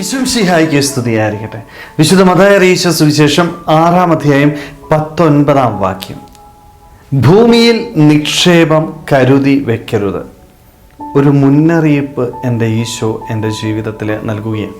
വിശുംഷിഹായിക്ക് സ്തുതിയായിരിക്കട്ടെ. വിശുദ്ധ മതായ അറിയിച്ച സുവിശേഷം ആറാം അധ്യായം പത്തൊൻപതാം വാക്യം. ഭൂമിയിൽ നിക്ഷേപം കരുതി വെക്കരുത്. ഒരു മുന്നറിയിപ്പ് എന്റെ ഈശോ എന്റെ ജീവിതത്തിൽ നൽകുകയാണ്.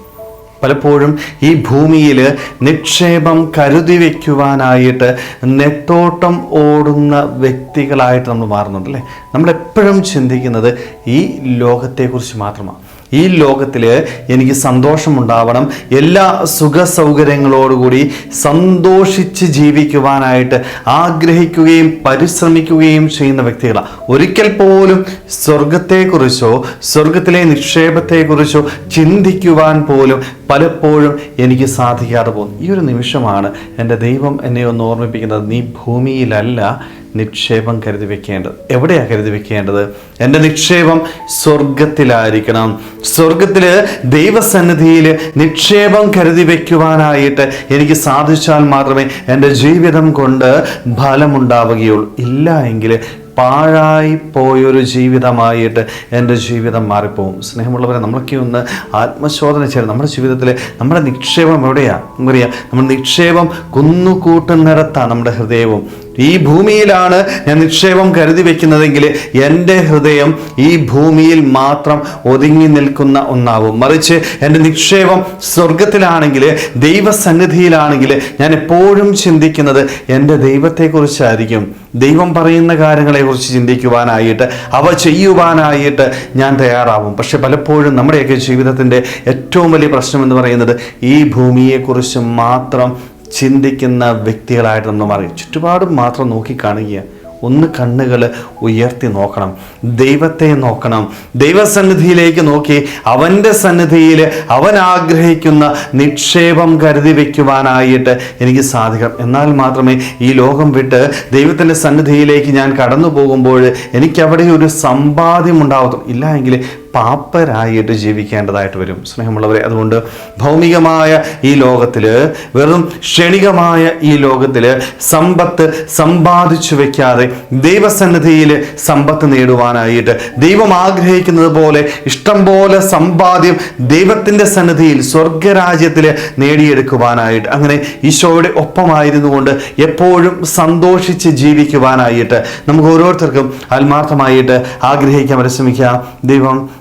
പലപ്പോഴും ഈ ഭൂമിയിൽ നിക്ഷേപം കരുതി വയ്ക്കുവാനായിട്ട് നെട്ടോട്ടം ഓടുന്ന വ്യക്തികളായിട്ട് നമ്മൾ മാറുന്നുണ്ട് അല്ലേ നമ്മളെപ്പോഴും ചിന്തിക്കുന്നത് ഈ ലോകത്തെക്കുറിച്ച് മാത്രമാണ്. ഈ ലോകത്തിൽ എനിക്ക് സന്തോഷമുണ്ടാവണം. എല്ലാ സുഖ സൗകര്യങ്ങളോടുകൂടി സന്തോഷിച്ച് ജീവിക്കുവാനായിട്ട് ആഗ്രഹിക്കുകയും പരിശ്രമിക്കുകയും ചെയ്യുന്ന വ്യക്തികളാണ് ഒരിക്കൽ പോലും സ്വർഗത്തെക്കുറിച്ചോ സ്വർഗത്തിലെ നിക്ഷേപത്തെക്കുറിച്ചോ ചിന്തിക്കുവാൻ പോലും പലപ്പോഴും എനിക്ക് സാധിക്കാതെ പോകുന്നു. ഈ ഒരു നിമിഷമാണ് എന്റെ ദൈവം എന്നെ ഒന്ന് ഓർമ്മിപ്പിക്കുന്നത്. നീ ഭൂമിയിലല്ല നിക്ഷേപം കരുതി വെക്കേണ്ടത്. എവിടെയാ കരുതി വെക്കേണ്ടത്? എന്റെ നിക്ഷേപം സ്വർഗത്തിലായിരിക്കണം സ്വർഗത്തിൽ ദൈവസന്നിധിയിൽ നിക്ഷേപം കരുതി വെക്കുവാനായിട്ട് എനിക്ക് സാധിച്ചാൽ മാത്രമേ എന്റെ ജീവിതം കൊണ്ട് ഫലമുണ്ടാവുകയുള്ളൂ. ഇല്ല എങ്കിൽ പാഴായി പോയൊരു ജീവിതമായിട്ട് എന്റെ ജീവിതം മാറിപ്പോവും. സ്നേഹമുള്ളവരെ നമ്മളൊക്കെ ഒന്ന് ആത്മശോധന ചെയ്യണം. നമ്മുടെ ജീവിതത്തിൽ നമ്മുടെ നിക്ഷേപം എവിടെയാണ് നമുക്കറിയാം നമ്മുടെ നിക്ഷേപം കുന്നുകൂട്ടുന്നിടത്താണ് നമ്മുടെ ഹൃദയവും. ഈ ഭൂമിയിലാണ് ഞാൻ നിക്ഷേപം കരുതി വെക്കുന്നതെങ്കിൽ എന്റെ ഹൃദയം ഈ ഭൂമിയിൽ മാത്രം ഒതുങ്ങി നിൽക്കുന്ന ഒന്നാവും. മറിച്ച് എന്റെ നിക്ഷേപം സ്വർഗത്തിലാണെങ്കിൽ ദൈവസന്നിധിയിലാണെങ്കിൽ ഞാൻ എപ്പോഴും ചിന്തിക്കുന്നത് എന്റെ ദൈവത്തെക്കുറിച്ചായിരിക്കും. ദൈവം പറയുന്ന കാര്യങ്ങളെക്കുറിച്ച് ചിന്തിക്കുവാനായിട്ട് അവ ചെയ്യുവാനായിട്ട് ഞാൻ തയ്യാറാവും. പക്ഷെ പലപ്പോഴും നമ്മുടെയൊക്കെ ജീവിതത്തിന്റെ ഏറ്റവും വലിയ പ്രശ്നം എന്ന് പറയുന്നത് ഈ ഭൂമിയെക്കുറിച്ച് മാത്രം ചിന്തിക്കുന്ന വ്യക്തികളായിട്ട് നമ്മൾ മാറി. ചുറ്റുപാടും മാത്രം നോക്കിക്കാണുക ഒന്ന് കണ്ണുകൾ ഉയർത്തി നോക്കണം. ദൈവത്തെ നോക്കണം. ദൈവസന്നിധിയിലേക്ക് നോക്കി അവന്റെ സന്നിധിയിൽ അവൻ ആഗ്രഹിക്കുന്ന നിക്ഷേപം കരുതി വയ്ക്കുവാനായിട്ട് എനിക്ക് സാധിക്കണം. എന്നാൽ മാത്രമേ ഈ ലോകം വിട്ട് ദൈവത്തിന്റെ സന്നിധിയിലേക്ക് ഞാൻ കടന്നു പോകുമ്പോൾ എനിക്കവിടെ ഒരു സമ്പാദ്യം ഉണ്ടാവത്തും ഇല്ല എങ്കിൽ പാപ്പരായിട്ട് ജീവിക്കേണ്ടതായിട്ട് വരും. സ്നേഹമുള്ളവരെ അതുകൊണ്ട് ഭൗമികമായ ഈ ലോകത്തിൽ വെറും ക്ഷണികമായ ഈ ലോകത്തിൽ സമ്പത്ത് സമ്പാദിച്ചു വെക്കാതെ ദൈവസന്നിധിയിൽ സമ്പത്ത് നേടുവാനായിട്ട് ദൈവം ആഗ്രഹിക്കുന്നത് പോലെ ഇഷ്ടം പോലെ സമ്പാദ്യം ദൈവത്തിന്റെ സന്നിധിയിൽ സ്വർഗരാജ്യത്തിൽ നേടിയെടുക്കുവാനായിട്ട് അങ്ങനെ ഈശോയുടെ ഒപ്പമായിരുന്നു കൊണ്ട് എപ്പോഴും സന്തോഷിച്ച് ജീവിക്കുവാനായിട്ട് നമുക്ക് ഓരോരുത്തർക്കും ആത്മാർത്ഥമായിട്ട് ആഗ്രഹിക്കാൻ പരിശ്രമിക്കാം. ദൈവം